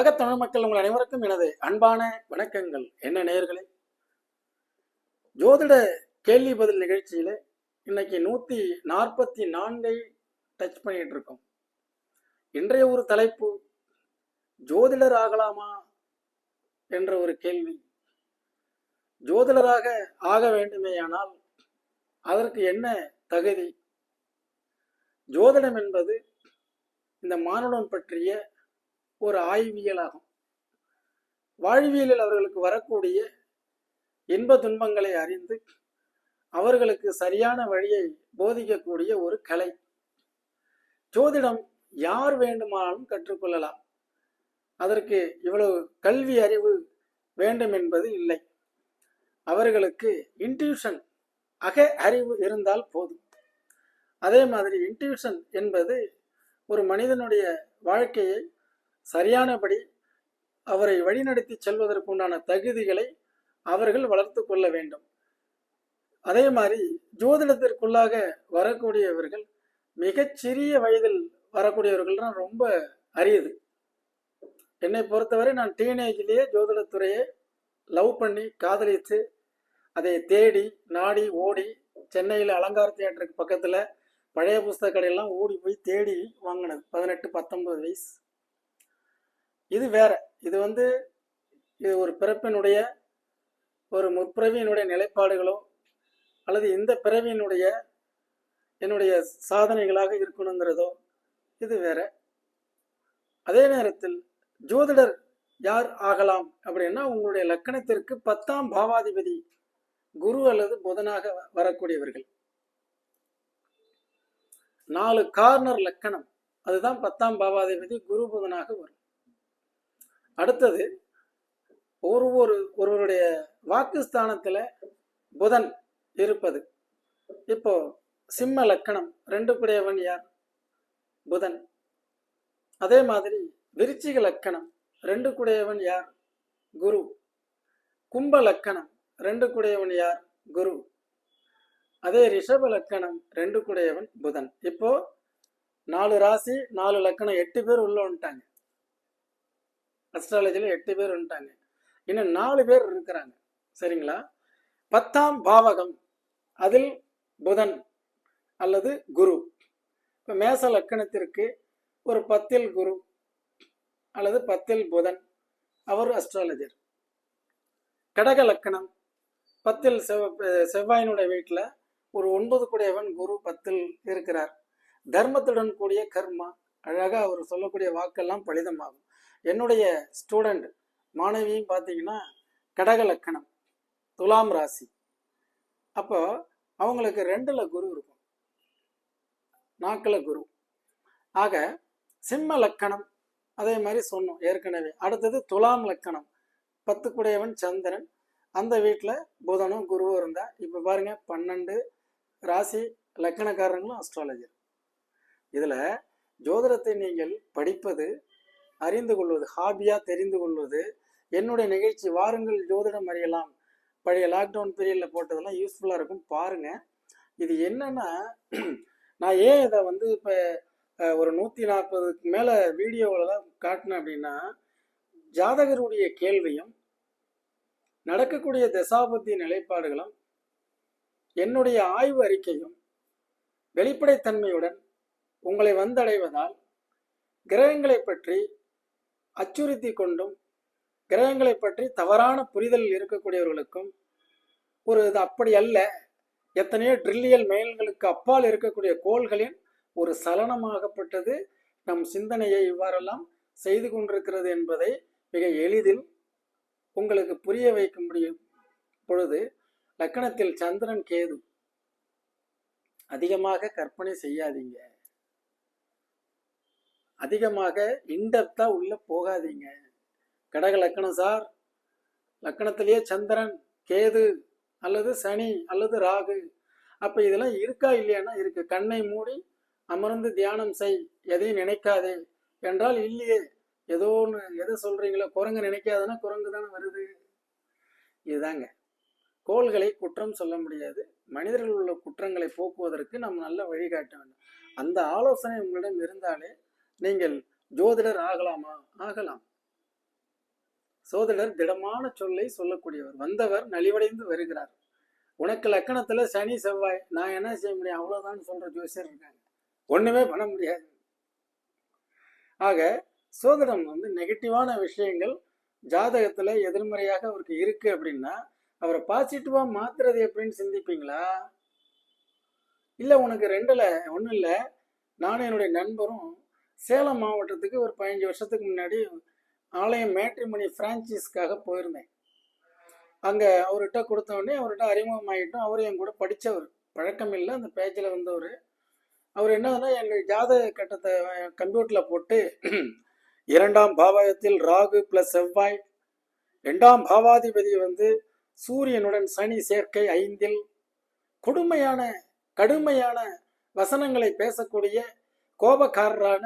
உலகத் தமிழ் மக்கள் உங்கள் அனைவருக்கும் எனது அன்பான வணக்கங்கள். என்ன நேயர்களே? ஜோதிட கேள்வி பதில் நிகழ்ச்சியில இன்னைக்கு நூத்தி நாற்பத்தி நான்கை டச் பண்ணிட்டு இருக்கோம். இன்றைய ஒரு தலைப்பு ஜோதிடர் ஆகலாமா என்ற ஒரு கேள்வி. ஜோதிடராக ஆக வேண்டுமேயானால் அதற்கு என்ன தகுதி? ஜோதிடம் என்பது இந்த மானுடம் பற்றிய ஒரு ஆய்வியலாகும். வாழ்வியலில் அவர்களுக்கு வரக்கூடிய இன்ப துன்பங்களை அறிந்து அவர்களுக்கு சரியான வழியை போதிக்கக்கூடிய ஒரு கலை. ஜோதிடம் யார் வேண்டுமானாலும் கற்றுக்கொள்ளலாம். அதற்கு இவ்வளவு கல்வி அறிவு வேண்டும் என்பது இல்லை. அவர்களுக்கு இன்ட்யூஷன் அக அறிவு இருந்தால் போதும். அதே மாதிரி இன்ட்யூஷன் என்பது ஒரு மனிதனுடைய வாழ்க்கையை சரியானபடி அவரை வழிநடத்தி செல்வதற்குண்டான தகுதிகளை அவர்கள் வளர்த்து கொள்ள வேண்டும். அதே மாதிரி ஜோதிடத்திற்குள்ளாக வரக்கூடியவர்கள் மிகச்சிறிய வயதில் வரக்கூடியவர்கள்னால் ரொம்ப அரியது. என்னை பொறுத்தவரை நான் டீனேஜ்லேயே ஜோதிடத்துறையை லவ் பண்ணி காதலித்து அதை தேடி நாடி ஓடி சென்னையில் அலங்கார தியேட்டருக்கு பக்கத்தில் பழைய புஸ்தக கடையெல்லாம் ஓடி போய் தேடி வாங்கினது. பதினெட்டு பத்தொன்பது வயசு. இது வேற. இது வந்து இது ஒரு பிறப்பினுடைய ஒரு முற்பிறவியினுடைய நிலைப்பாடுகளோ அல்லது இந்த பிறவியினுடைய என்னுடைய சாதனைகளாக இருக்கணுங்கிறதோ இது வேற. அதே நேரத்தில் ஜோதிடர் யார் ஆகலாம் அப்படின்னா உங்களுடைய லக்கணத்திற்கு பத்தாம் பாவாதிபதி குரு அல்லது புதனாக வ- வரக்கூடியவர்கள். நாலு கார்னர் லக்கணம். அதுதான் பத்தாம் பாவாதிபதி குரு புதனாக வரும். அடுத்தது ஒரு ஒரு ஒருவருடைய வாக்குஸ்தானத்தில் புதன் இருப்பது. இப்போ சிம்ம லக்கணம் ரெண்டு குடையவன் யார்? புதன். அதே மாதிரி விருச்சிக லக்கணம் ரெண்டு குடையவன் யார்? குரு. கும்ப லக்கணம் ரெண்டு குடையவன் யார்? குரு. அதே ரிஷப லக்கணம் ரெண்டு குடையவன் புதன். இப்போ நாலு ராசி நாலு லக்கணம் எட்டு பேர் உள்ள வந்துட்டாங்க. அஸ்ட்ராலஜியில் எட்டு பேர் வந்துட்டாங்க. இன்னும் நாலு பேர் இருக்கிறாங்க. சரிங்களா? பத்தாம் பாவகம் அதில் புதன் அல்லது குரு. இப்போ மேச லக்கணத்திற்கு ஒரு பத்தில் குரு அல்லது பத்தில் புதன். அவர் அஸ்ட்ராலஜர் கடக லக்கணம் பத்தில் செவ் செவ்வாயினுடைய வீட்டில் ஒரு ஒன்பது கூடியவன் குரு பத்தில் இருக்கிறார். தர்மத்துடன் கூடிய கர்மா அழகாக அவர் சொல்லக்கூடிய வாக்கெல்லாம் பலிதமாகும். என்னுடைய ஸ்டூடெண்ட் மாணவியும் பார்த்தீங்கன்னா கடக லக்கணம் துலாம் ராசி. அப்போ அவங்களுக்கு ரெண்டில் குரு இருக்கும். நாக்கில் குரு. ஆக சிம்ம லக்கணம் அதே மாதிரி சொன்னோம் ஏற்கனவே. அடுத்தது துலாம் லக்கணம். பத்துக்குடையவன் சந்திரன் அந்த வீட்டில் புதனும் குருவும் இருந்தா இப்போ பாருங்க பன்னெண்டு ராசி லக்கணக்காரங்களும் அஸ்ட்ராலஜர் இதில் ஜோதிடத்தை நீங்கள் படிப்பது அறிந்து கொள்வது ஹாபியா தெரிந்து கொள்வது. என்னுடைய நிகழ்ச்சி வாருங்கள் ஜோதிடம் அறியலாம். பழைய லாக்டவுன் பீரியடில் போட்டதெல்லாம் யூஸ்ஃபுல்லாக இருக்கும். பாருங்க. இது என்னன்னா நான் ஏன் இதை வந்து இப்போ ஒரு நூற்றி நாற்பதுக்கு மேலே வீடியோவிலலாம் காட்டினேன் அப்படின்னா ஜாதகருடைய கேள்வியும் நடக்கக்கூடிய தசாபத்தி நிலைப்பாடுகளும் என்னுடைய ஆய்வு அறிக்கையும் வெளிப்படைத்தன்மையுடன் உங்களை வந்தடைவதால் கிரகங்களை பற்றி அச்சுறுத்தி கொண்டும் கிரகங்களை பற்றி தவறான புரிதல் இருக்கக்கூடியவர்களுக்கும் ஒரு இது அப்படி அல்ல. எத்தனையோ ட்ரில்லியல் மைல்களுக்கு அப்பால் இருக்கக்கூடிய கோள்களின் ஒரு சலனமாகப்பட்டது நம் சிந்தனையை இவ்வாறெல்லாம் செய்து கொண்டிருக்கிறது என்பதை மிக எளிதில் உங்களுக்கு புரிய வைக்க முடியும் பொழுது லக்கணத்தில் சந்திரன் கேது. அதிகமாக கற்பனை செய்யாதீங்க. அதிகமாக இன்டெப்தா உள்ள போகாதீங்க. கடக லக்கணம் சார். லக்கணத்திலேயே சந்திரன் கேது அல்லது சனி அல்லது ராகு. அப்ப இதெல்லாம் இருக்கா இல்லையானா இருக்கு. கண்ணை மூடி அமர்ந்து தியானம் செய். எதையும் நினைக்காதே. என்றால் இல்லையே. ஏதோ ஒன்று எதை சொல்றீங்களோ குரங்கு நினைக்காதுன்னா குரங்கு தானே வருது. இதுதாங்க. கோள்களை குற்றம் சொல்ல முடியாது. மனிதர்கள் உள்ள குற்றங்களை போக்குவதற்கு நம்ம நல்ல வழிகாட்ட வேண்டும். அந்த ஆலோசனை உங்களிடம் இருந்தாலே நீங்கள் ஜோதிடர் ஆகலாமா? ஆகலாம். சோதிடர் திடமான சொல்லை சொல்லக்கூடியவர். வந்தவர் நலிவடைந்து வருகிறார். உனக்கு லக்கணத்துல சனி செவ்வாய். நான் என்ன செய்ய முடியும்? அவ்வளவுதான் சொல்ற ஜோசியர் இருக்காங்க ஒண்ணுமே பண்ண முடியாது. ஆக சோதிடம் வந்து நெகட்டிவான விஷயங்கள் ஜாதகத்துல எதிர்மறையாக அவருக்கு இருக்கு அப்படின்னா அவரை பாசிட்டிவா மாத்துறது எப்படின்னு சிந்திப்பீங்களா? இல்ல உனக்கு ரெண்டுல ஒண்ணு இல்ல நானும் என்னுடைய நண்பரும் சேலம் மாவட்டத்துக்கு ஒரு பதினஞ்சு வருஷத்துக்கு முன்னாடி ஆலயம் மேட்ரிமணி ஃப்ரான்ச்சைஸ்க்காக போயிருந்தேன். அங்கே அவர்கிட்ட கொடுத்த உடனே அவர்கிட்ட அறிமுகமாகிட்டோம் அவர் என் கூட படித்தவர் பழக்கம் இல்லை அந்த பேஜில் வந்தவர். அவர் என்னதுன்னா எங்கள் ஜாதக கட்டத்தை கம்ப்யூட்டரில் போட்டு இரண்டாம் பாவகத்தில் ராகு ப்ளஸ் செவ்வாய் இரண்டாம் பாவாதிபதி வந்து சூரியனுடன் சனி சேர்க்கை ஐந்தில் கொடுமையான கடுமையான வசனங்களை பேசக்கூடிய கோபக்காரரான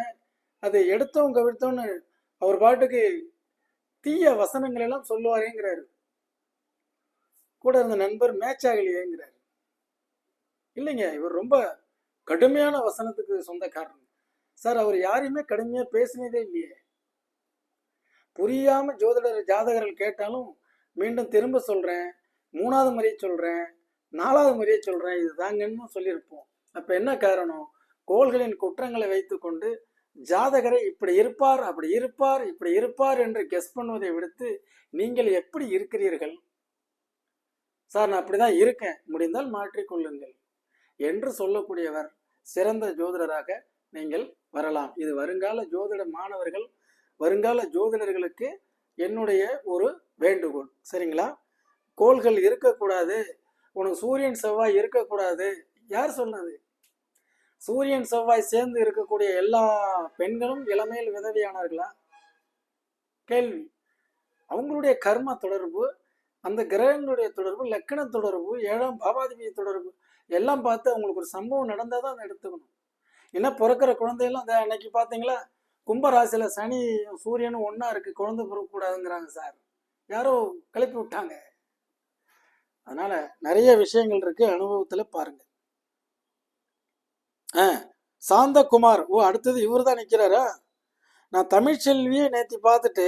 அதை எடுத்தோம் கவிழ்த்தோன்னு அவர் பாட்டுக்கு தீய வசனங்கள் எல்லாம் சொல்லுவாரேங்கிறாரு. கூட இருந்த நண்பர் மேட்ச் ஆகலையேங்கிறாரு இல்லைங்க இவர் ரொம்ப கடுமையான வசனத்துக்கு சொந்தக்காரன் சார் அவர் யாரையுமே கடுமையா பேசினதே இல்லையே. புரியாம ஜோதிடர் ஜாதகர்கள் கேட்டாலும் மீண்டும் திரும்ப சொல்றேன் மூணாவது முறையை சொல்றேன் நாலாவது முறையை சொல்றேன் இதுதாங்கன்னு சொல்லியிருப்போம். அப்ப என்ன காரணம்? கோள்களின் குற்றங்களை வைத்துக்கொண்டு ஜாதகரை இப்படி இருப்பார் அப்படி இருப்பார் இப்படி இருப்பார் என்று கெஸ் பண்ணுவதை விடுத்து நீங்கள் எப்படி இருக்கிறீர்கள்? சார் நான் அப்படிதான் இருக்கேன். முடிந்தால் மாற்றிக்கொள்ளுங்கள் என்று சொல்லக்கூடியவர் சிறந்த ஜோதிடராக நீங்கள் வரலாம். இது வருங்கால ஜோதிட மாணவர்கள் வருங்கால ஜோதிடர்களுக்கு என்னுடைய ஒரு வேண்டுகோள். சரிங்களா? கோள்கள் இருக்கக்கூடாது. உனக்கு சூரியன் செவ்வாய் இருக்கக்கூடாது. யார் சொன்னது? சூரியன் செவ்வாய் சேர்ந்து இருக்கக்கூடிய எல்லா பெண்களும் இளமையில் விதவியானார்களா கேள்வி. அவங்களுடைய கர்ம தொடர்பு அந்த கிரகங்களுடைய தொடர்பு லக்கண தொடர்பு ஏழாம் பாவாதிபதி தொடர்பு எல்லாம் பார்த்து அவங்களுக்கு ஒரு சம்பவம் நடந்தால் தான் அதை எடுத்துக்கணும். ஏன்னா பிறக்கிற குழந்தையெல்லாம் அதை அன்னைக்கு பார்த்தீங்களா? கும்பராசியில் சனி சூரியனும் ஒன்றா இருக்குது குழந்தை பிறக்கக்கூடாதுங்கிறாங்க சார். யாரோ கிளப்பி விட்டாங்க. அதனால் நிறைய விஷயங்கள் இருக்குது அனுபவத்தில் பாருங்கள் ஆ சாந்தகுமார். ஓ அடுத்தது இவர் தான் நிற்கிறாரா நான் தமிழ்ச்செல்வியை நேற்று பார்த்துட்டு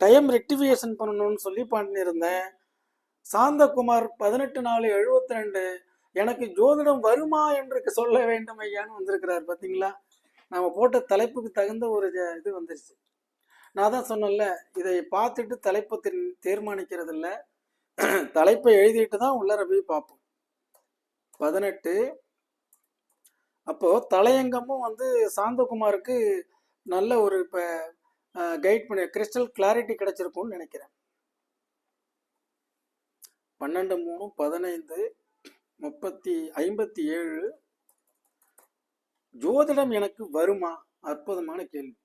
டைம் ரெக்டிஃபிகேஷன் பண்ணணும்னு சொல்லி பண்ணியிருந்தேன். சாந்தகுமார் பதினெட்டு நாலு எழுபத்தி ரெண்டு எனக்கு ஜோதிடம் வருமா என்று சொல்ல வேண்டும் ஐயான்னு வந்திருக்கிறார் பார்த்தீங்களா நம்ம போட்ட தலைப்புக்கு தகுந்த ஒரு ஜ- இது வந்துருச்சு. நான் தான் சொன்னேன்ல இதை பார்த்துட்டு தலைப்பை தீர்மானிக்கிறது இல்லை தலைப்பை எழுதிட்டு தான் உள்ளர போய் பார்ப்போம். பதினெட்டு அப்போ தலையங்கமும் வந்து சாந்தகுமாருக்கு நல்ல ஒரு இப்போ கைட் பண்ணி கிறிஸ்டல் கிளாரிட்டி கிடைச்சிருக்கும்னு நினைக்கிறேன். பன்னெண்டு மூணு பதினைந்து முப்பத்தி ஐம்பத்தி ஏழு. ஜோதிடம் எனக்கு வருமா? அற்புதமான கேள்வி.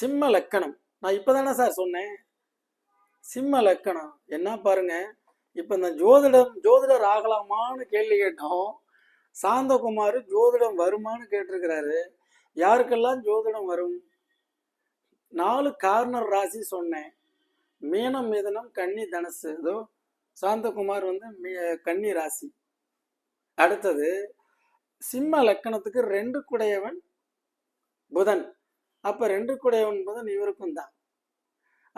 சிம்ம லக்கணம். நான் இப்பதானே சார் சொன்னேன். சிம்ம லக்கணம். என்ன பாருங்க இப்ப இந்த ஜோதிடம் ஜோதிடர் ஆகலாமான்னு கேள்வி கேட்டோம். சாந்தகுமார் ஜோதிடம் வருமான்னு கேட்டிருக்கிறாரு. யாருக்கெல்லாம் ஜோதிடம் வரும்? நாலு கார்னர் ராசி சொன்னேன். மீனம் மிதனம் கன்னி தனசு. இதோ சாந்தகுமார் வந்து மீ- கன்னி ராசி. அடுத்தது சிம்ம லக்கணத்துக்கு ரெண்டு குடையவன் புதன். அப்ப ரெண்டு குடையவன் புதன் இவருக்கும் தான்.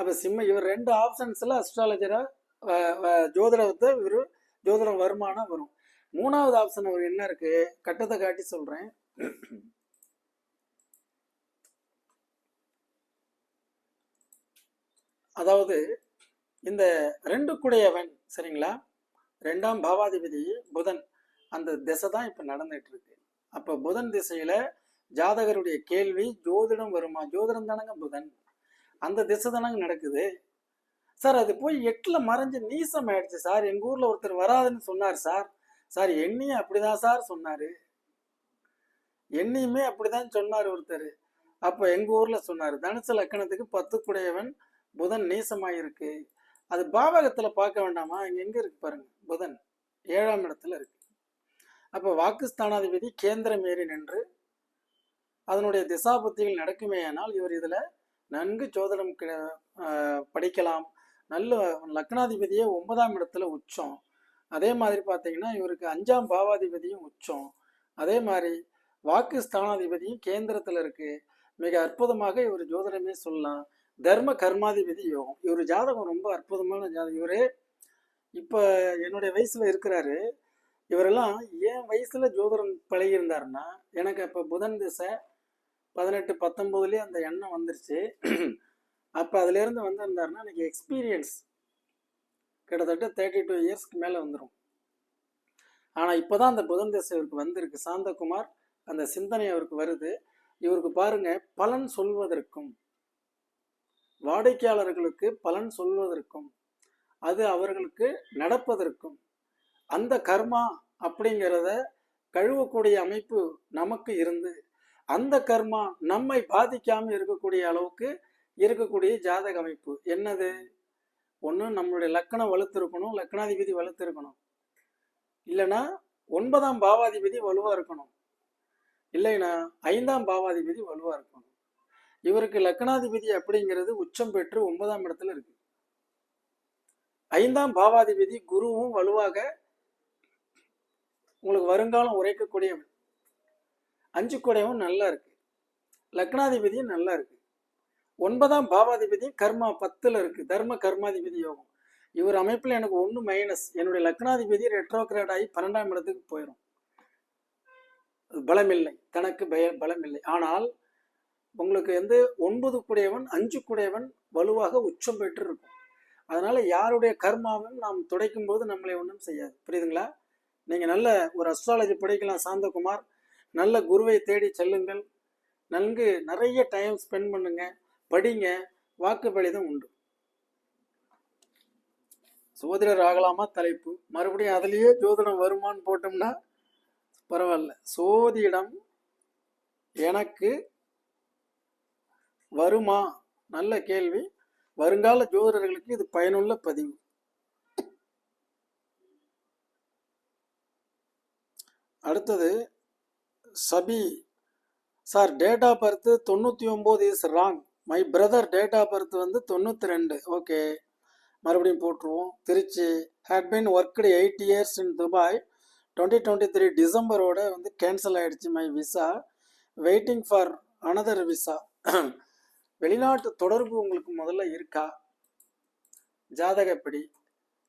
அப்போ சிம்ம இவர் ரெண்டு ஆப்ஷன்ஸில் அஸ்ட்ராலஜராக ஜோதிடத்தை இவரு ஜோதிடம் வருமானம் வரும். மூணாவது ஆப்ஷன் அவர் என்ன இருக்கு? கட்டத்தை காட்டி சொல்கிறேன் அதாவது இந்த ரெண்டு குடையவன் சரிங்களா? ரெண்டாம் பாவாதிபதி புதன் அந்த திசை தான் இப்போ நடந்துட்டு இருக்கு அப்போ புதன் திசையில ஜாதகருடைய கேள்வி ஜோதிடம் வருமா? ஜோதிடம் தானங்க புதன். அந்த திசை தானங்க நடக்குது. சார் அது போய் எட்டில் மறைஞ்சு நீசம் ஆயிடுச்சு சார். எங்கள் ஊரில் ஒருத்தர் வராதுன்னு சொன்னார் சார். சார் என்னையும் அப்படிதான் சார் சொன்னார். என்னையுமே அப்படிதான் சொன்னார் ஒருத்தர். அப்போ எங்கள் ஊரில் சொன்னார் தனுசு லக்கணத்துக்கு பத்து குடையவன் புதன் நீசமாயிருக்கு. அது பாவகத்தில் பார்க்க வேண்டாமா? இங்கே எங்கே இருக்கு பாருங்க புதன். ஏழாம் இடத்துல இருக்கு. அப்போ வாக்குஸ்தானாதிபதி கேந்திரம் ஏறி நின்று அதனுடைய திசாபுத்திகள் நடக்குமேயானால் இவர் இதில் நன்கு ஜோதிடம் கிட- படிக்கலாம். நல்ல லக்னாதிபதியே ஒன்பதாம் இடத்துல உச்சம். அதே மாதிரி பார்த்தீங்கன்னா இவருக்கு அஞ்சாம் பாவாதிபதியும் உச்சம். அதே மாதிரி வாக்கு ஸ்தானாதிபதியும் கேந்திரத்தில் இருக்கு. மிக அற்புதமாக இவர் ஜோதிடமே சொல்லலாம். தர்ம கர்மாதிபதி யோகம். இவர் ஜாதகம் ரொம்ப அற்புதமான ஜாதகம். இவரே இப்போ என்னுடைய வயசுல இருக்கிறாரு. இவரெல்லாம் என் வயசுல ஜோதிடம் பழகியிருந்தாருன்னா எனக்கு அப்போ புதன் திசை பதினெட்டு பத்தொம்போதுலேயே அந்த எண்ணம் வந்துருச்சு. அப்போ அதுலேருந்து வந்திருந்தாருன்னா எனக்கு எக்ஸ்பீரியன்ஸ் கிட்டத்தட்ட தேர்ட்டி டூ இயர்ஸ்க்கு மேலே வந்துடும் ஆனால் இப்போ தான் அந்த புதன் திசை இவருக்கு வந்திருக்கு. சாந்தகுமார் அந்த சிந்தனை அவருக்கு வருது. இவருக்கு பாருங்க பலன் சொல்வதற்கும் வாடிக்கையாளர்களுக்கு பலன் சொல்வதற்கும் அது அவர்களுக்கு நடப்பதற்கும் அந்த கர்மா அப்படிங்கிறத கழுவக்கூடிய அமைப்பு நமக்கு இருந்து அந்த கர்மா நம்மை பாதிக்காமல் இருக்கக்கூடிய அளவுக்கு இருக்கக்கூடிய ஜாதக அமைப்பு. என்னது? ஒன்று நம்மளுடைய லக்கணம் வலுத்திருக்கணும் லக்கணாதிபதி வலுத்திருக்கணும். இல்லைன்னா ஒன்பதாம் பாவாதிபதி வலுவாக இருக்கணும். இல்லைன்னா ஐந்தாம் பாவாதிபதி வலுவாக இருக்கணும். இவருக்கு லக்கணாதிபதி அப்படிங்கிறது உச்சம் பெற்று ஒன்பதாம் இடத்துல இருக்கு. ஐந்தாம் பாவாதிபதி குருவும் வலுவாக உங்களுக்கு வருங்காலம் உரைக்கக்கூடியவன் அஞ்சு கூடையவும் நல்லா இருக்கு. லக்னாதிபதியும் நல்லா இருக்கு. ஒன்பதாம் பாவாதிபதி கர்மா பத்தில் இருக்கு. தர்ம கர்மாதிபதி யோகம். இவர் அமைப்பில் எனக்கு ஒன்று மைனஸ் என்னுடைய லக்னாதிபதி ரெட்ரோகிரேட் ஆகி பன்னெண்டாம் இடத்துக்கு போயிடும் பலமில்லை. தனக்கு பய பலமில்லை. ஆனால் உங்களுக்கு வந்து ஒன்பது கூடையவன் அஞ்சு கூடையவன் வலுவாக உச்சம் பெற்று இருக்கும். அதனால யாருடைய கர்மாவும் நாம் துடைக்கும் போது நம்மளை ஒன்றும் செய்யாது. புரியுதுங்களா? நீங்கள் நல்ல ஒரு அஸ்ட்ராலஜி படிக்கலாம் சாந்தகுமார். நல்ல குருவை தேடி செல்லுங்கள். நன்கு நிறைய டைம் ஸ்பெண்ட் பண்ணுங்க. படிங்க. வாக்கு பலிதம் உண்டு. சோதிடர் ஆகலாமா தலைப்பு? மறுபடியும் அதுலேயே ஜோதிடம் வருமான்னு போட்டோம்னா பரவாயில்ல. சோதிடம் எனக்கு வருமா? நல்ல கேள்வி. வருங்கால ஜோதிடர்களுக்கு இது பயனுள்ள பதிவு. அடுத்தது சபி. சார் டேட் ஆஃப் பர்த் தொண்ணூற்றி ஒம்பது is wrong my brother date of birth வந்து தொண்ணூற்றி ரெண்டு. ஓகே மறுபடியும் போட்டுருவோம். Tiruchi. Had been worked eight years in Dubai twenty twenty three டிசம்பரோட வந்து கேன்சல் ஆயிடுச்சு my visa waiting for another visa வெளிநாட்டு தொடர்பு உங்களுக்கு முதல்ல இருக்கா? ஜாதகப்படி.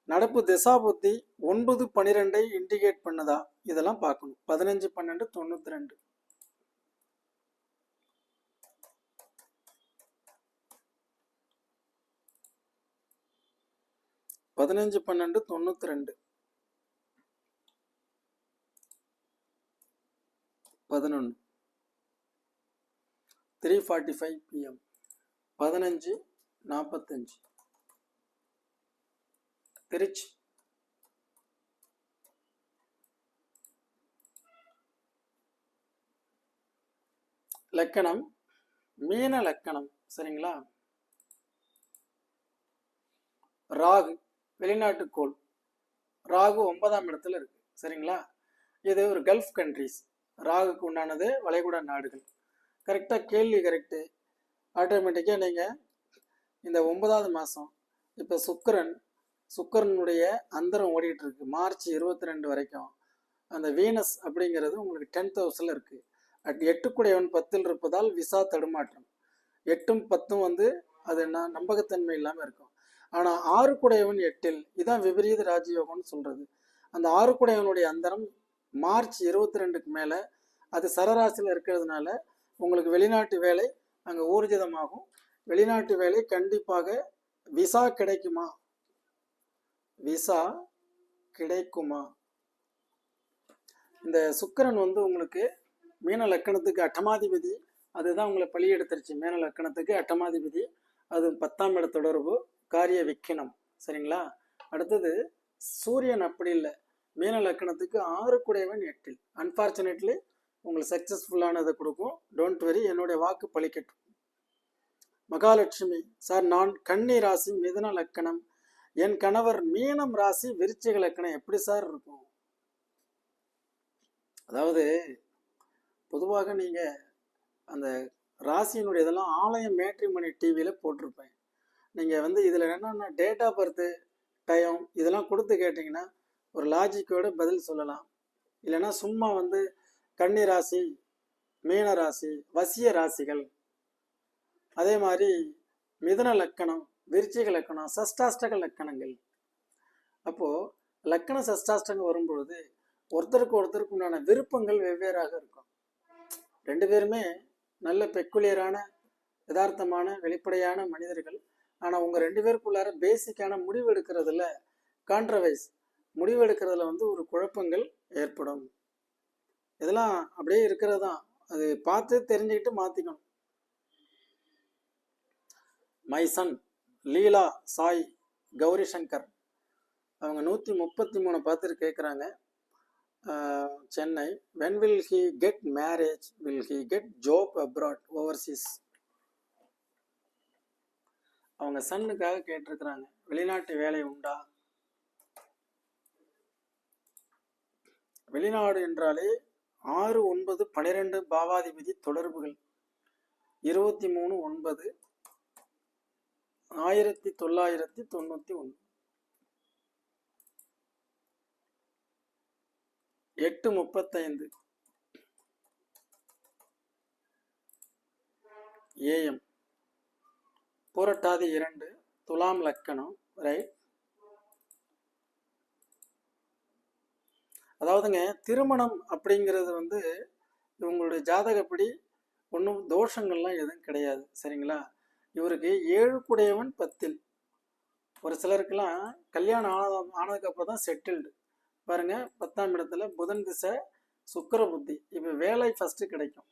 நடப்பு திசாபுத்தி ஒன்பது பன்னிரெண்டை இண்டிகேட் பண்ணுதா? இதெல்லாம் பார்க்கணும். பதினஞ்சு பன்னெண்டு தொண்ணூற்றி ரெண்டு பதினஞ்சு பன்னெண்டு தொண்ணூத்தி ரெண்டு பதினொன்று த்ரீ ஃபார்ட்டி ஃபைவ் பிஎம் பதினஞ்சு நாற்பத்தஞ்சு திருச்சி. லக்கணம் மீன லக்கணம் சரிங்களா? ராகு வெளிநாட்டு கோள். ராகு ஒன்பதாம் இடத்துல இருக்கு சரிங்களா? இது ஒரு கல்ஃப் கண்ட்ரிஸ் ராகுக்கு உண்டானது வளைகுடா நாடுகள். கரெக்டாக கேள்வி கரெக்டு ஆட்டோமேட்டிக்காக நீங்கள் இந்த ஒன்பதாவது மாதம் இப்போ சுக்கரன் சுக்கிரனுடைய அந்தரம் ஓடிட்டு இருக்கு. மார்ச் இருபத்தி ரெண்டு வரைக்கும். அந்த வீனஸ் அப்படிங்கிறது உங்களுக்கு டென்த் ஹவுஸில் இருக்குது எட்டுக்குடையவன் பத்தில் இருப்பதால் விசா தடுமாற்றம். எட்டும் பத்தும் வந்து அது என்ன நம்பகத்தன்மை இல்லாமல் இருக்கும். ஆனால் ஆறுக்குடையவன் எட்டில் இதான் விபரீத ராஜயோகம்னு சொல்றது. அந்த ஆறுக்குடையவனுடைய அந்தரம் மார்ச் இருபத்தி ரெண்டுக்கு மேலே அது சரராசியில் இருக்கிறதுனால உங்களுக்கு வெளிநாட்டு வேலை அங்கே ஊர்ஜிதமாகும். வெளிநாட்டு வேலை கண்டிப்பாக விசா கிடைக்குமா? விசா கிடைக்குமா? இந்த சுக்கிரன் வந்து உங்களுக்கு மீன லக்கணத்துக்கு அட்டமாதிபதி அதுதான் உங்களை பழி எடுத்துருச்சு மீன லக்கணத்துக்கு அட்டமாதிபதி அது பத்தாம் இட தொடர்பு காரிய விக்கினம். சரிங்களா? அடுத்தது சூரியன் அப்படி இல்லை. மீன லக்கணத்துக்கு ஆறு குடையவன் எட்டில். அன்பார்ச்சுனேட்லி உங்களுக்கு சக்ஸஸ்ஃபுல்லானதை கொடுக்கும். டோன்ட் வெரி என்னுடைய வாக்கு பழிக்கட்டும். மகாலட்சுமி சார் நான் கன்னி ராசி மிதன லக்கணம். என் கணவர் மீனம் ராசி விருச்சிக லக்கணம். எப்படி சார் இருக்கும்? அதாவது பொதுவாக நீங்கள் அந்த ராசியினுடைய இதெல்லாம் ஆலயம் மேட்ரிமணி டிவியில் போட்டிருப்பேன். நீங்கள் வந்து இதில் என்னென்ன டேட் ஆஃப் பர்த்து டைம் இதெல்லாம் கொடுத்து கேட்டிங்கன்னா ஒரு லாஜிக்கோட பதில் சொல்லலாம். இல்லைன்னா சும்மா வந்து கன்னி ராசி மீன ராசி வசிய ராசிகள். அதே மாதிரி மிதுன லக்கணம் விருச்சிக லக்கணம் சஷ்டாஷ்டக லக்கணங்கள். அப்போது லக்கண சஷ்டாஷ்டகம் வரும்பொழுது ஒருத்தருக்கு ஒருத்தருக்கு உண்டான விருப்பங்கள் வெவ்வேறாக இருக்கும். ரெண்டு பேருமே நல்ல பெக்குலியரான யதார்த்தமான வெளிப்படையான மனிதர்கள். ஆனால் உங்கள் ரெண்டு பேருக்குள்ளார பேசிக்கான முடிவு எடுக்கிறதுல கான்ட்ரவைஸ் முடிவு எடுக்கிறதுல வந்து ஒரு குழப்பங்கள் ஏற்படும். இதெல்லாம் அப்படியே இருக்கிறது தான் அது பார்த்து தெரிஞ்சுக்கிட்டு மாற்றிக்கணும் மை சன் லீலா சாய் கௌரி சங்கர் அவங்க நூற்றி முப்பத்தி மூணு பார்த்துட்டு கேட்குறாங்க Chennai. When will he get marriage will he get job abroad overseas அவங்க சன்னுக்காக கேட்டிருக்கிறாங்க. வெளிநாட்டு வேலை உண்டா? வெளிநாடு என்றாலே ஆறு ஒன்பது பனிரெண்டு பாவாதிபதி தொடர்புகள். இருபத்தி மூணு ஒன்பது ஆயிரத்தி தொள்ளாயிரத்தி தொண்ணூற்றி ஒன்று. எட்டு முப்பத்தைந்து. ஏஎம். புரட்டாதி இரண்டு துலாம் லக்கணம் ரைட் அதாவதுங்க திருமணம் அப்படிங்கிறது வந்து இவங்களுடைய ஜாதகப்படி ஒன்றும் தோஷங்கள்லாம் எதுவும் கிடையாது சரிங்களா? இவருக்கு ஏழு குடையவன் பத்தில். ஒரு சிலருக்கெல்லாம் கல்யாணம் ஆனது ஆனதுக்கப்புறம் தான் செட்டில்டு பாருங்க பத்தாம் இடத்துல புதன் திசை சுக்கர புத்தி. இப்போ வேலை ஃபஸ்ட்டு கிடைக்கும்.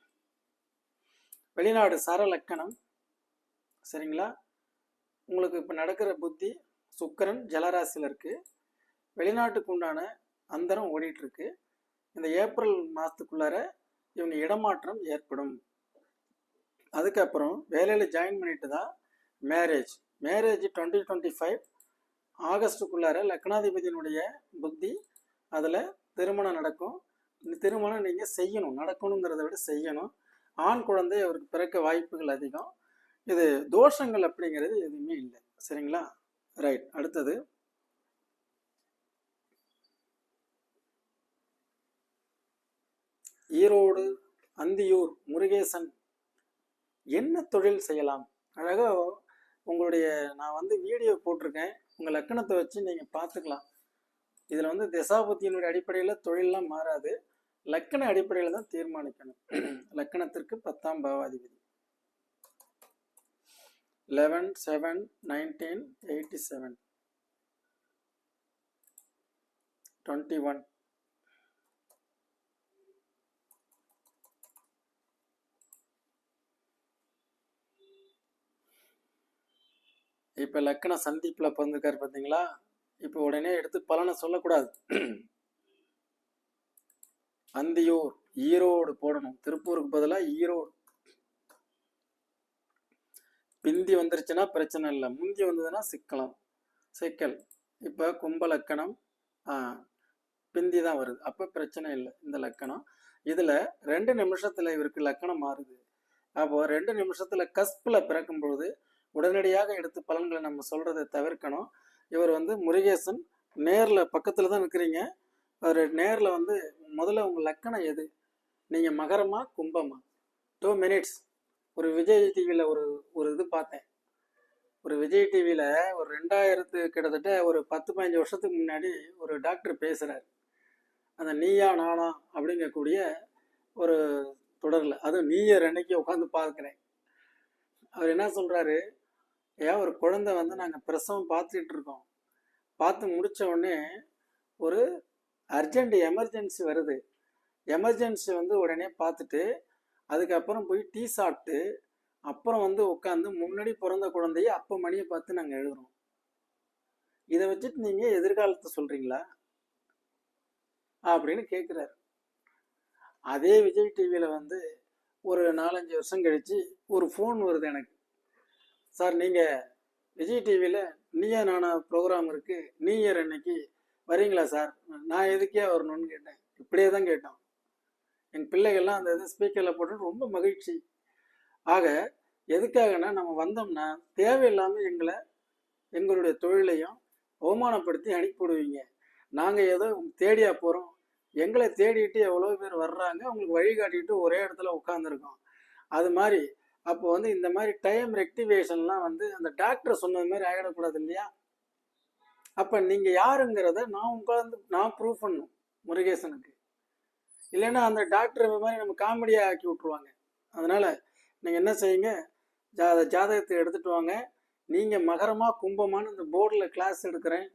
வெளிநாடு சர லக்கணம். சரிங்களா? உங்களுக்கு இப்போ நடக்கிற புத்தி சுக்கிரன் ஜலராசியில் இருக்குது வெளிநாட்டுக்கு உண்டான அந்தரம் ஓடிட்டு இருக்கு. இந்த ஏப்ரல் மாதத்துக்குள்ளார இவங்க இடமாற்றம் ஏற்படும். அதுக்கப்புறம் வேலையில் ஜாயின் பண்ணிட்டு தான் marriage marriage twenty twenty five ஆகஸ்ட்டுக்குள்ளார லக்னாதிபதியினுடைய புத்தி அதில் திருமணம் நடக்கும். இந்த திருமணம் நீங்கள் செய்யணும். நடக்கணுங்கிறத விட செய்யணும். ஆண் குழந்தை அவருக்கு பிறக்க வாய்ப்புகள் அதிகம். இது தோஷங்கள் அப்படிங்கிறது எதுவுமே இல்லை. சரிங்களா? ரைட் அடுத்தது. ஈரோடு அந்தியூர் முருகேசன் என்ன தொழில் செய்யலாம்? அழகாக உங்களுடைய நான் வந்து வீடியோ போட்டிருக்கேன். உங்கள் லக்கணத்தை வச்சு நீங்கள் பார்த்துக்கலாம். இதில் வந்து திசாபுத்தியினுடைய அடிப்படையில் தொழிலெலாம் மாறாது. லக்கண அடிப்படையில் தான் தீர்மானிக்கணும். லக்கணத்திற்கு பத்தாம் பாவாதிபதி. Eleven seven nineteen eighty seven twenty one இப்போ லக்கண சந்திப்பில் பிறந்திருக்காரு பார்த்தீங்களா இப்போ உடனே எடுத்து பலனை சொல்லக்கூடாது. அந்தியூர் ஈரோடு போடணும். திருப்பூருக்கு பதிலாக ஈரோடு. பிந்தி வந்துருச்சுன்னா பிரச்சனை இல்லை. முந்தி வந்ததுன்னா சிக்கலாம். சிக்கல். இப்போ கும்ப லக்கணம் பிந்தி தான் வருது. அப்போ பிரச்சனை இல்லை. இந்த லக்கணம். இதில் ரெண்டு நிமிஷத்தில் இவருக்கு லக்கணம் மாறுது. அப்போ ரெண்டு நிமிஷத்தில் கஸ்பில் பிறக்கும் பொழுது உடனடியாக எடுத்து பலன்களை நம்ம சொல்கிறத தவிர்க்கணும். இவர் வந்து முருகேசன். நேரில் பக்கத்தில் தான் நிற்கிறீங்க அவர் நேரில் வந்து முதல்ல உங்கள் லக்கணம் எது? நீங்கள் மகரமா கும்பமா? டூ மினிட்ஸ் ஒரு விஜய் டிவியில் ஒரு ஒரு இது பார்த்தேன். ஒரு விஜய் டிவியில் ஒரு ரெண்டாயிரத்து கிட்டத்தட்ட ஒரு பத்து பதினஞ்சு வருஷத்துக்கு முன்னாடி ஒரு டாக்டர் பேசுகிறார் அந்த நீயா நானா அப்படிங்கக்கூடிய ஒரு தொடரில். அதுவும் நீயர் அன்னைக்கு உட்காந்து பார்க்குறேன். அவர் என்ன சொல்கிறாரு ஏன் ஒரு குழந்தை வந்து நாங்கள் பிரசவம் பார்த்துட்டு இருக்கோம். பார்த்து முடித்த உடனே ஒரு அர்ஜெண்ட் எமர்ஜென்சி வருது. எமர்ஜென்சி வந்து உடனே பார்த்துட்டு அதுக்கப்புறம் போய் டீ சாப்பிட்டு அப்புறம் வந்து உட்காந்து முன்னாடி பிறந்த குழந்தைய அப்போ மணியை பார்த்து நாங்கள் எழுதுறோம். இதை வச்சுட்டு நீங்கள் எதிர்காலத்தை சொல்கிறீங்களா அப்படின்னு கேட்குறாரு அதே விஜய் டிவியில் வந்து ஒரு நாலஞ்சு வருஷம் கழித்து ஒரு ஃபோன் வருது எனக்கு. சார் நீங்கள் விஜய் டிவியில் நீயா நானா ப்ரோக்ராம் இருக்குது நியூ இயர் அன்னைக்கு வரீங்களா சார்? நான் எதுக்கே வரணும்னு கேட்டேன். இப்படியே தான் கேட்டோம். என் பிள்ளைகள்லாம் அந்த இது ஸ்பீக்கரில் போட்டு ரொம்ப மகிழ்ச்சி. ஆக எதுக்காகனா நம்ம வந்தோம்னா தேவையில்லாமல் எங்களை எங்களுடைய தொழிலையும் அவமானப்படுத்தி அனுப்பிவிடுவீங்க. நாங்கள் ஏதோ தேடியா போகிறோம் எங்களை தேடிட்டு எவ்வளோ பேர் வர்றாங்க அவங்களுக்கு வழிகாட்டிட்டு ஒரே இடத்துல உட்காந்துருக்கோம் அது மாதிரி அப்போ வந்து இந்த மாதிரி டைம் ரெக்டிவேஷன்லாம் வந்து அந்த டாக்டர் சொன்னது மாதிரி ஆகிடக்கூடாது இல்லையா? அப்போ நீங்கள் யாருங்கிறத நான் உட்காந்து நான் ப்ரூவ் பண்ணும் முருகேசனுக்கு. இல்லைன்னா அந்த டாக்டர் இந்த மாதிரி நம்ம காமெடியாக ஆக்கி விட்ருவாங்க அதனால் நீங்கள் என்ன செய்யுங்க? ஜாத ஜாதகத்தை எடுத்துகிட்டு வாங்க. நீங்கள் மகரமாக கும்பமானு இந்த போர்டில் கிளாஸ் எடுக்கிறேன்.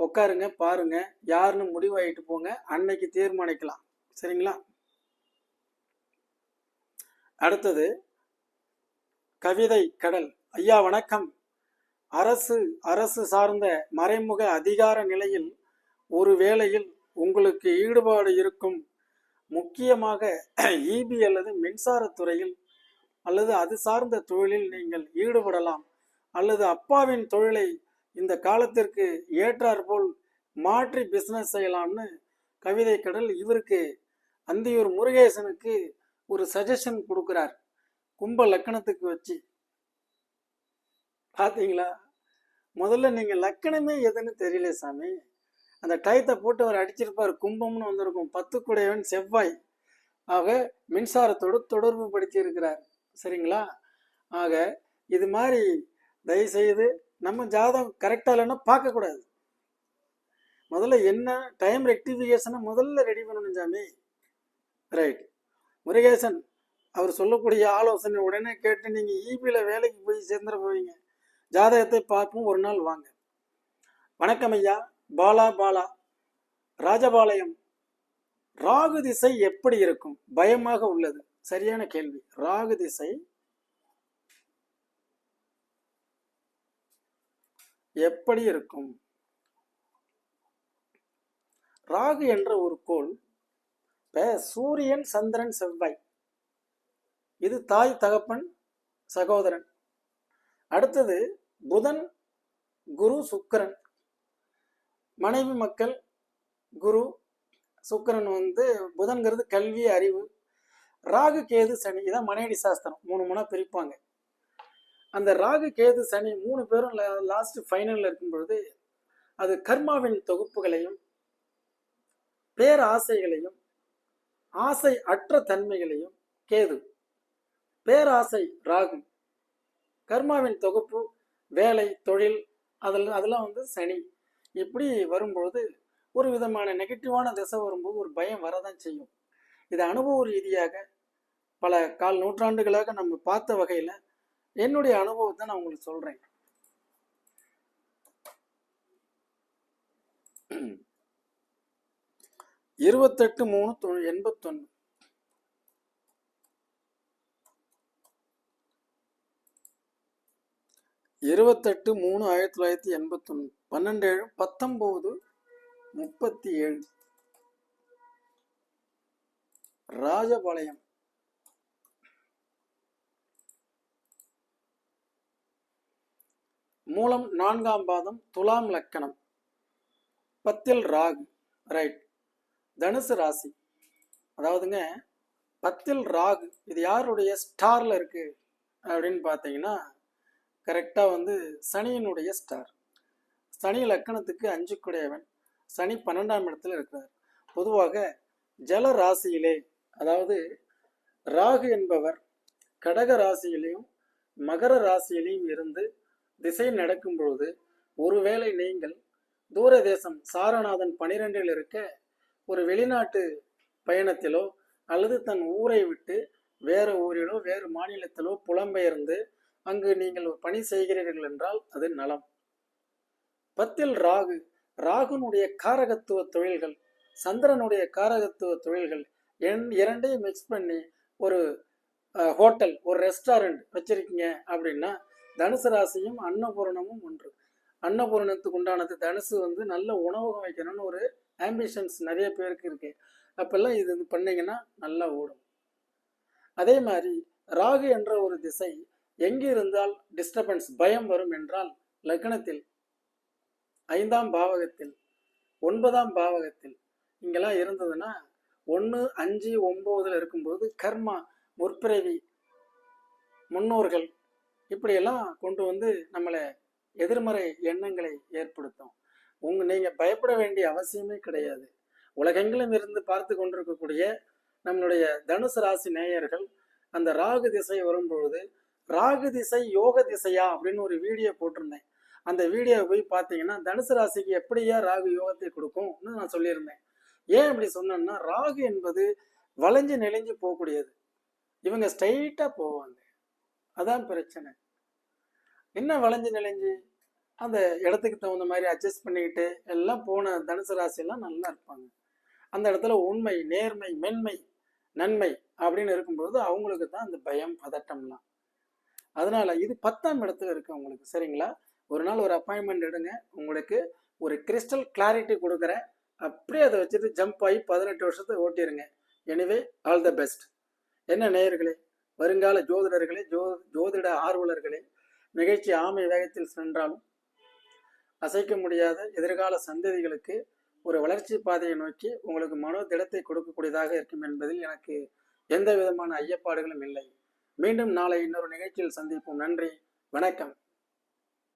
உட்காருங்க பாருங்க. யாருன்னு முடிவாயிட்டு போங்க. அன்னைக்கு தீர்மானிக்கலாம். சரிங்களா? அடுத்தது கவிதை கடல். ஐயா வணக்கம். அரசு அரசு சார்ந்த மறைமுக அதிகார நிலையில் ஒரு வேளையில் உங்களுக்கு ஈடுபாடு இருக்கும். முக்கியமாக இபி அல்லது மின்சாரத்துறையில் அல்லது அது சார்ந்த தொழிலில் நீங்கள் ஈடுபடலாம். அல்லது அப்பாவின் தொழிலை இந்த காலத்திற்கு ஏற்றாற்போல் மாற்றி பிஸ்னஸ் செய்யலாம்னு கவிதை கடல் இவருக்கு அந்தியூர் முருகேசனுக்கு ஒரு சஜஷன் கொடுக்குறார். கும்ப லக்கணத்துக்கு வச்சு. பார்த்தீங்களா முதல்ல நீங்கள் லக்கணமே எதுன்னு தெரியல சாமி. அந்த டயத்தை போட்டு அவர் அடிச்சிருப்பார். கும்பம்னு வந்திருக்கும். பத்து குடையவன் செவ்வாய். ஆக மின்சாரத்தோடு தொடர்பு படுத்தி இருக்கிறார். சரிங்களா? ஆக இது மாதிரி தயவுசெய்து நம்ம ஜாதகம் கரெக்டாக இல்லைன்னா பார்க்கக்கூடாது முதல்ல என்ன டைம் ரெக்டிஃபிகேஷனை முதல்ல ரெடி பண்ணணும் சாமி? ரைட் முருகேசன் அவர் சொல்லக்கூடிய ஆலோசனை உடனே கேட்டு நீங்கள் ஈபியில் வேலைக்கு போய் சேர்ந்துட போவீங்க. ஜாதகத்தை பார்ப்போம். ஒரு நாள் வாங்க. வணக்கம் ஐயா. பாலா பாலா. ராஜபாளையம். ராகு திசை எப்படி இருக்கும்? பயமாக உள்ளது. சரியான கேள்வி. ராகு திசை எப்படி இருக்கும்? ராகு என்ற ஒரு கோள் இப்ப சூரியன் சந்திரன் செவ்வாய். இது தாய் தகப்பன் சகோதரன். அடுத்தது புதன் குரு சுக்கரன். மனைவி மக்கள் குரு சுக்கரன் வந்து புதன்கிறது கல்வி அறிவு. ராகு கேது சனி இதான் மனைவி சாஸ்திரம். மூணு மூணா பிரிப்பாங்க. அந்த ராகு கேது சனி மூணு பேரும் லாஸ்ட் ஃபைனலில் இருக்கும் பொழுது அது கர்மாவின் தொகுப்புகளையும் பேராசைகளையும் ஆசை அற்ற தன்மைகளையும் கேது. பேராசை ராகு. கர்மாவின் தொகுப்பு வேலை தொழில் அதில் அதெல்லாம் வந்து சனி. இப்படி வரும்பொழுது ஒரு விதமான நெகட்டிவான திசை வரும்போது ஒரு பயம் வரதான் செய்யும். இது அனுபவ ரீதியாக பல கால் நூற்றாண்டுகளாக நம்ம பார்த்த வகையில் என்னுடைய அனுபவத்தை நான் உங்களுக்கு சொல்கிறேன் இருபத்தெட்டு மூணு தொ- இருபத்தெட்டு மூணு ஆயிரத்தி தொள்ளாயிரத்தி எண்பத்தொன்று பன்னெண்டு ஏழு பத்தொம்போது முப்பத்தி ஏழு ராஜபாளையம். மூலம் நான்காம் பாதம் துலாம் லக்கணம். பத்தில் ராகு ரைட் தனுசு ராசி. அதாவதுங்க பத்தில் ராகு இது யாருடைய ஸ்டாரில் இருக்கு? அப்படின்னு பார்த்தீங்கன்னா கரெக்டாக வந்து சனியினுடைய ஸ்டார் சனி லக்கணத்துக்கு அஞ்சு குடையவன் சனி பன்னெண்டாம் இடத்துல இருக்கிறார். பொதுவாக ஜல ராசியிலே அதாவது ராகு என்பவர் கடக ராசியிலையும் மகர ராசியிலையும் இருந்து திசை நடக்கும் பொழுது ஒருவேளை நீங்கள் தூர தேசம் சாரநாதன் பனிரெண்டில் இருக்க ஒரு வெளிநாட்டு பயணத்திலோ அல்லது தன் ஊரை விட்டு வேறு ஊரிலோ வேறு மாநிலத்திலோ புலம்பெயர்ந்து அங்கு நீங்கள் பணி செய்கிறீர்கள் என்றால் அது நலம். பத்தில் ராகு ராகுனுடைய காரகத்துவ தொழில்கள் சந்திரனுடைய காரகத்துவ தொழில்கள் என் இரண்டையும் மிக்ஸ் பண்ணி ஒரு ஹோட்டல் ஒரு ரெஸ்டாரண்ட் வச்சிருக்கீங்க அப்படின்னா தனுசு ராசியும் அன்னபூரணமும் ஒன்று. அன்னபூரணத்துக்கு உண்டானது தனுசு வந்து நல்ல உணவகம் வைக்கணும்னு ஒரு ஆம்பிஷன்ஸ் நிறைய பேருக்கு இருக்கு. அப்பெல்லாம் இது இது பண்ணீங்கன்னா நல்லா ஓடும். அதே மாதிரி ராகு என்ற ஒரு திசை எங்கே இருந்தால் டிஸ்டர்பன்ஸ் பயம் வரும் என்றால் லக்னத்தில் ஐந்தாம் பாவகத்தில் ஒன்பதாம் பாவகத்தில் இங்கெல்லாம் இருந்ததுன்னா ஒன்று அஞ்சு ஒம்போதில் இருக்கும்போது கர்மா முற்பிறவி முன்னோர்கள் இப்படியெல்லாம் கொண்டு வந்து நம்மளை எதிர்மறை எண்ணங்களை ஏற்படுத்தும். உங்க நீங்கள் பயப்பட வேண்டிய அவசியமே கிடையாது. உலகெங்கிலும் இருந்து பார்த்து கொண்டிருக்கக்கூடிய நம்மளுடைய தனுசு ராசி நேயர்கள் அந்த ராகு திசை வரும்பொழுது ராகு திசை யோக திசையா அப்படின்னு ஒரு வீடியோ போட்டிருந்தேன். அந்த வீடியோவை போய் பார்த்தீங்கன்னா தனுசு ராசிக்கு எப்படியா ராகு யோகத்தை கொடுக்கும்னு நான் சொல்லியிருந்தேன். ஏன் இப்படி சொன்னேன்னா ராகு என்பது வளைஞ்சு நெளிஞ்சு போகக்கூடியது. இவங்க ஸ்ட்ரைட்டாக போவாங்க. அதான் பிரச்சனை. என்ன வளைஞ்சு நெளிஞ்சு? அந்த இடத்துக்கு தகுந்த மாதிரி அட்ஜஸ்ட் பண்ணிக்கிட்டு எல்லாம் போன தனுசு ராசியெல்லாம் நல்லா இருப்பாங்க. அந்த இடத்துல உண்மை நேர்மை மென்மை நன்மை அப்படின்னு இருக்கும்போது அவங்களுக்கு தான் அந்த பயம் பதட்டம்லாம். அதனால இது பத்தாம் இடத்துல இருக்கு உங்களுக்கு. சரிங்களா? ஒரு நாள் ஒரு அப்பாயின்மெண்ட் எடுங்க. உங்களுக்கு ஒரு கிறிஸ்டல் கிளாரிட்டி கொடுக்குறேன். அப்படியே அதை வச்சுட்டு ஜம்ப் ஆகி பதினெட்டு வருஷத்தை ஓட்டிருங்க. எனிவே ஆல் த பெஸ்ட் என்ன நேயர்களே? வருங்கால ஜோதிடர்களே ஜோ ஜோதிட ஆர்வலர்களே நிகழ்ச்சி ஆமை வேகத்தில் சென்றாலும் அசைக்க முடியாத எதிர்கால சந்ததிகளுக்கு ஒரு வளர்ச்சி பாதையை நோக்கி உங்களுக்கு மனோ திடத்தை கொடுக்கக்கூடியதாக இருக்கும் என்பதில் எனக்கு எந்த விதமான ஐயப்பாடுகளும் இல்லை. மீண்டும் நாளை இன்னொரு நிகழ்ச்சியில் சந்திப்போம். நன்றி. வணக்கம்.